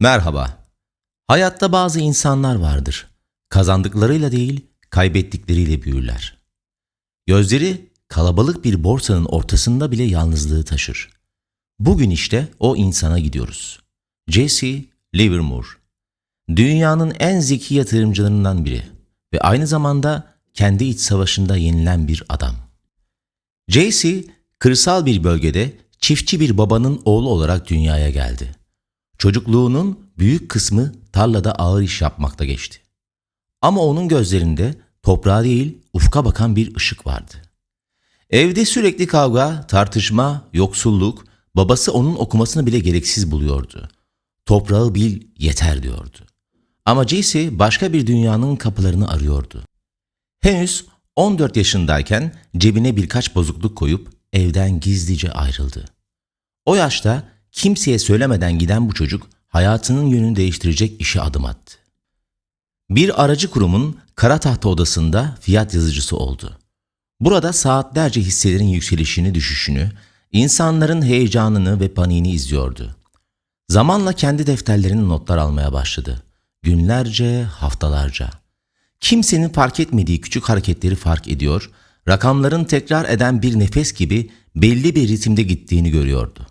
Merhaba. Hayatta bazı insanlar vardır. Kazandıklarıyla değil, kaybettikleriyle büyürler. Gözleri kalabalık bir borsanın ortasında bile yalnızlığı taşır. Bugün işte o insana gidiyoruz. Jesse Livermore. Dünyanın en zeki yatırımcılarından biri ve aynı zamanda kendi iç savaşında yenilen bir adam. Jesse, kırsal bir bölgede çiftçi bir babanın oğlu olarak dünyaya geldi. Çocukluğunun büyük kısmı tarlada ağır iş yapmakta geçti. Ama onun gözlerinde toprağa değil ufka bakan bir ışık vardı. Evde sürekli kavga, tartışma, yoksulluk, babası onun okumasını bile gereksiz buluyordu. Toprağı bil yeter diyordu. Ama Jesse başka bir dünyanın kapılarını arıyordu. Henüz 14 yaşındayken cebine birkaç bozukluk koyup evden gizlice ayrıldı. O yaşta kimseye söylemeden giden bu çocuk hayatının yönünü değiştirecek işe adım attı. Bir aracı kurumun kara tahta odasında fiyat yazıcısı oldu. Burada saatlerce hisselerin yükselişini düşüşünü, insanların heyecanını ve paniğini izliyordu. Zamanla kendi defterlerine notlar almaya başladı. Günlerce, haftalarca. Kimsenin fark etmediği küçük hareketleri fark ediyor, rakamların tekrar eden bir nefes gibi belli bir ritimde gittiğini görüyordu.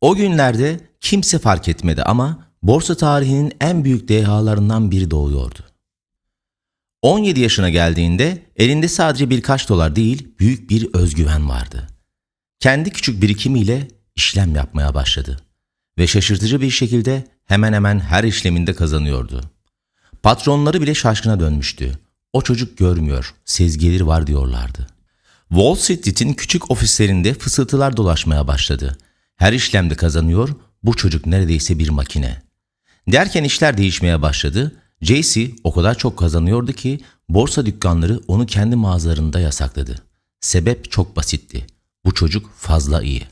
O günlerde kimse fark etmedi ama borsa tarihinin en büyük dehalarından biri doğuyordu. 17 yaşına geldiğinde elinde sadece birkaç dolar değil büyük bir özgüven vardı. Kendi küçük birikimiyle işlem yapmaya başladı ve şaşırtıcı bir şekilde hemen hemen her işleminde kazanıyordu. Patronları bile şaşkına dönmüştü. O çocuk görmüyor, sezgileri var diyorlardı. Wall Street'in küçük ofislerinde fısıltılar dolaşmaya başladı. Her işlemde kazanıyor, bu çocuk neredeyse bir makine. Derken işler değişmeye başladı. JC o kadar çok kazanıyordu ki borsa dükkanları onu kendi mağazalarında yasakladı. Sebep çok basitti. Bu çocuk fazla iyi.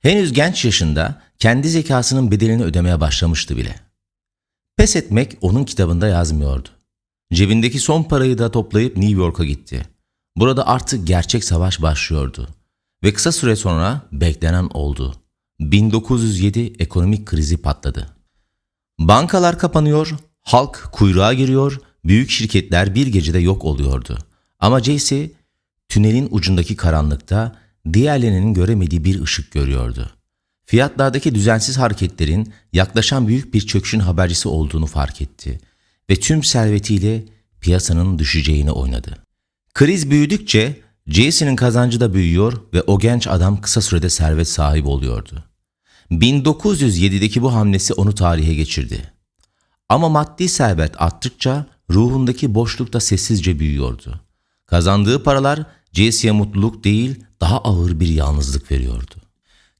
Henüz genç yaşında kendi zekasının bedelini ödemeye başlamıştı bile. Pes etmek onun kitabında yazmıyordu. Cebindeki son parayı da toplayıp New York'a gitti. Burada artık gerçek savaş başlıyordu. Ve kısa süre sonra beklenen oldu. 1907 ekonomik krizi patladı. Bankalar kapanıyor, halk kuyruğa giriyor, büyük şirketler bir gecede yok oluyordu. Ama Jesse tünelin ucundaki karanlıkta diğerlerinin göremediği bir ışık görüyordu. Fiyatlardaki düzensiz hareketlerin yaklaşan büyük bir çöküşün habercisi olduğunu fark etti ve tüm servetiyle piyasanın düşeceğini oynadı. Kriz büyüdükçe Jesse'nin kazancı da büyüyor ve o genç adam kısa sürede servet sahibi oluyordu. 1907'deki bu hamlesi onu tarihe geçirdi. Ama maddi servet arttıkça ruhundaki boşluk da sessizce büyüyordu. Kazandığı paralar Jesse'ye mutluluk değil daha ağır bir yalnızlık veriyordu.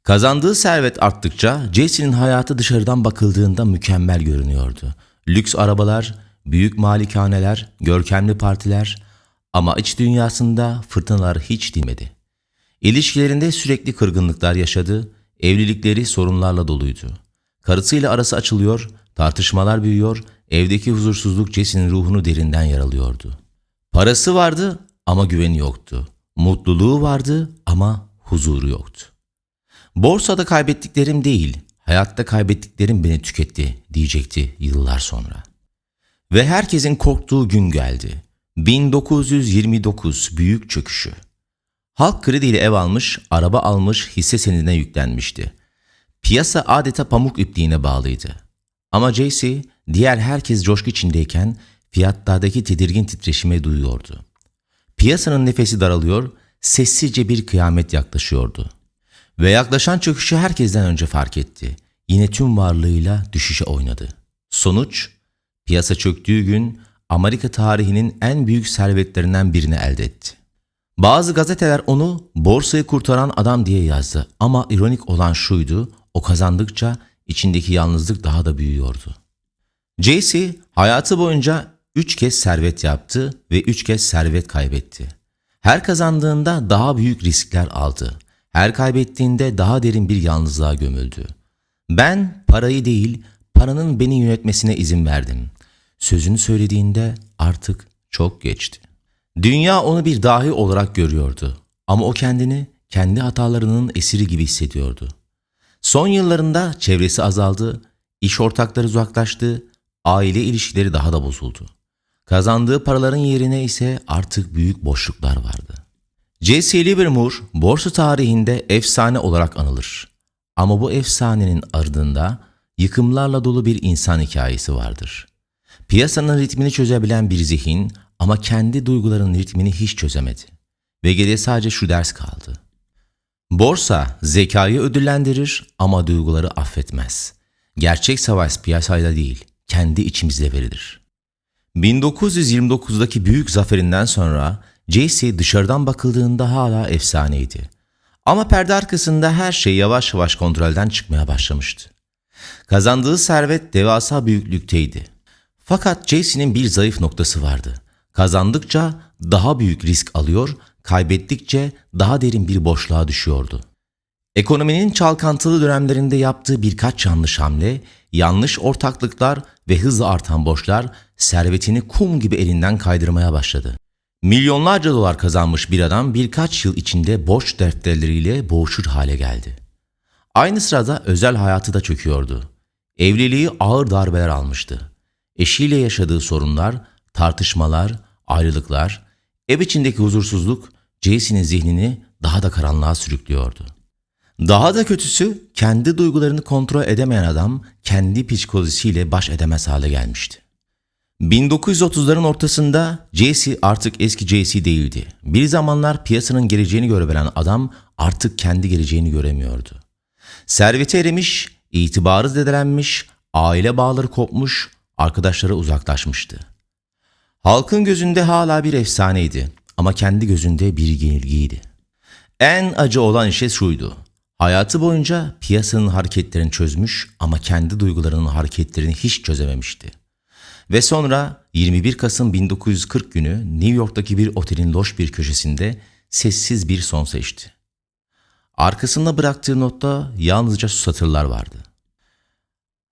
Kazandığı servet arttıkça Jesse'nin hayatı dışarıdan bakıldığında mükemmel görünüyordu. Lüks arabalar, büyük malikaneler, görkemli partiler ama iç dünyasında fırtınalar hiç dinmedi. İlişkilerinde sürekli kırgınlıklar yaşadı, evlilikleri sorunlarla doluydu. Karısıyla arası açılıyor, tartışmalar büyüyor, evdeki huzursuzluk Jesse'nin ruhunu derinden yaralıyordu. Parası vardı ama güveni yoktu. Mutluluğu vardı ama huzuru yoktu. Borsada kaybettiklerim değil, hayatta kaybettiklerim beni tüketti diyecekti yıllar sonra. Ve herkesin korktuğu gün geldi. 1929 büyük çöküşü. Halk krediyle ev almış, araba almış, hisse senedine yüklenmişti. Piyasa adeta pamuk ipliğine bağlıydı. Ama JC diğer herkes coşku içindeyken fiyatlardaki tedirgin titreşime duyuyordu. Piyasanın nefesi daralıyor, sessizce bir kıyamet yaklaşıyordu. Ve yaklaşan çöküşü herkesten önce fark etti. Yine tüm varlığıyla düşüşe oynadı. Sonuç, piyasa çöktüğü gün Amerika tarihinin en büyük servetlerinden birini elde etti. Bazı gazeteler onu borsayı kurtaran adam diye yazdı ama ironik olan şuydu, o kazandıkça içindeki yalnızlık daha da büyüyordu. JC hayatı boyunca üç kez servet yaptı ve üç kez servet kaybetti. Her kazandığında daha büyük riskler aldı. Her kaybettiğinde daha derin bir yalnızlığa gömüldü. Ben parayı değil, paranın beni yönetmesine izin verdim. Sözünü söylediğinde artık çok geçti. Dünya onu bir dahi olarak görüyordu ama o kendini kendi hatalarının esiri gibi hissediyordu. Son yıllarında çevresi azaldı, iş ortakları uzaklaştı, aile ilişkileri daha da bozuldu. Kazandığı paraların yerine ise artık büyük boşluklar vardı. J.C. Livermore borsa tarihinde efsane olarak anılır. Ama bu efsanenin ardında yıkımlarla dolu bir insan hikayesi vardır. Piyasanın ritmini çözebilen bir zihin ama kendi duygularının ritmini hiç çözemedi. Ve geriye sadece şu ders kaldı. Borsa zekayı ödüllendirir ama duyguları affetmez. Gerçek savaş piyasayla değil, kendi içimizde verilir. 1929'daki büyük zaferinden sonra JC dışarıdan bakıldığında hala efsaneydi. Ama perde arkasında her şey yavaş yavaş kontrolden çıkmaya başlamıştı. Kazandığı servet devasa büyüklükteydi. Fakat JC'nin bir zayıf noktası vardı. Kazandıkça daha büyük risk alıyor, kaybettikçe daha derin bir boşluğa düşüyordu. Ekonominin çalkantılı dönemlerinde yaptığı birkaç yanlış hamle, yanlış ortaklıklar ve hızla artan borçlar servetini kum gibi elinden kaydırmaya başladı. Milyonlarca dolar kazanmış bir adam birkaç yıl içinde borç defterleriyle boğuşur hale geldi. Aynı sırada özel hayatı da çöküyordu. Evliliği ağır darbeler almıştı. Eşiyle yaşadığı sorunlar, tartışmalar, ayrılıklar, ev içindeki huzursuzluk Jason'in zihnini daha da karanlığa sürüklüyordu. Daha da kötüsü kendi duygularını kontrol edemeyen adam kendi psikolojisiyle baş edemez hale gelmişti. 1930'ların ortasında JC artık eski JC değildi. Bir zamanlar piyasanın geleceğini görebilen adam artık kendi geleceğini göremiyordu. Serveti erimiş, itibarı zedelenmiş, aile bağları kopmuş, arkadaşları uzaklaşmıştı. Halkın gözünde hala bir efsaneydi ama kendi gözünde bir yenilgiydi. En acı olan şey şuydu. Hayatı boyunca piyasanın hareketlerini çözmüş ama kendi duygularının hareketlerini hiç çözememişti. Ve sonra 21 Kasım 1940 günü New York'taki bir otelin loş bir köşesinde sessiz bir son seçti. Arkasında bıraktığı notta yalnızca şu satırlar vardı.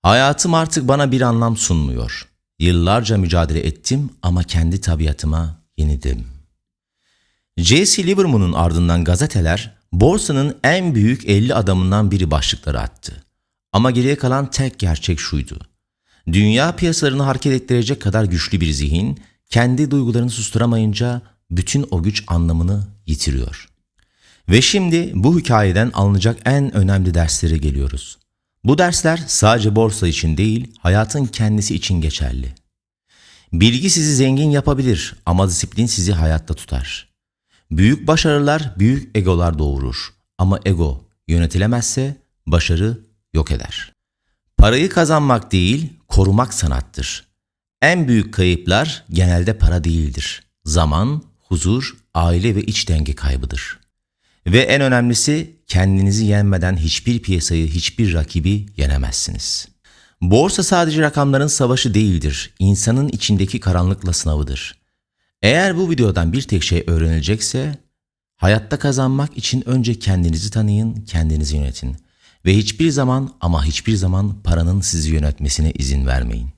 Hayatım artık bana bir anlam sunmuyor. Yıllarca mücadele ettim ama kendi tabiatıma yenildim. J.C. Livermore'un ardından gazeteler borsanın en büyük 50 adamından biri başlıkları attı. Ama geriye kalan tek gerçek şuydu. Dünya piyasalarını hareket ettirecek kadar güçlü bir zihin, kendi duygularını susturamayınca bütün o güç anlamını yitiriyor. Ve şimdi bu hikayeden alınacak en önemli derslere geliyoruz. Bu dersler sadece borsa için değil, hayatın kendisi için geçerli. Bilgi sizi zengin yapabilir ama disiplin sizi hayatta tutar. Büyük başarılar büyük egolar doğurur ama ego yönetilemezse başarı yok eder. Parayı kazanmak değil, korumak sanattır. En büyük kayıplar genelde para değildir. Zaman, huzur, aile ve iç denge kaybıdır. Ve en önemlisi kendinizi yenmeden hiçbir piyasayı, hiçbir rakibi yenemezsiniz. Borsa sadece rakamların savaşı değildir. insanın içindeki karanlıkla sınavıdır. Eğer bu videodan bir tek şey öğrenilecekse, hayatta kazanmak için önce kendinizi tanıyın, kendinizi yönetin. Ve hiçbir zaman ama hiçbir zaman paranın sizi yönetmesine izin vermeyin.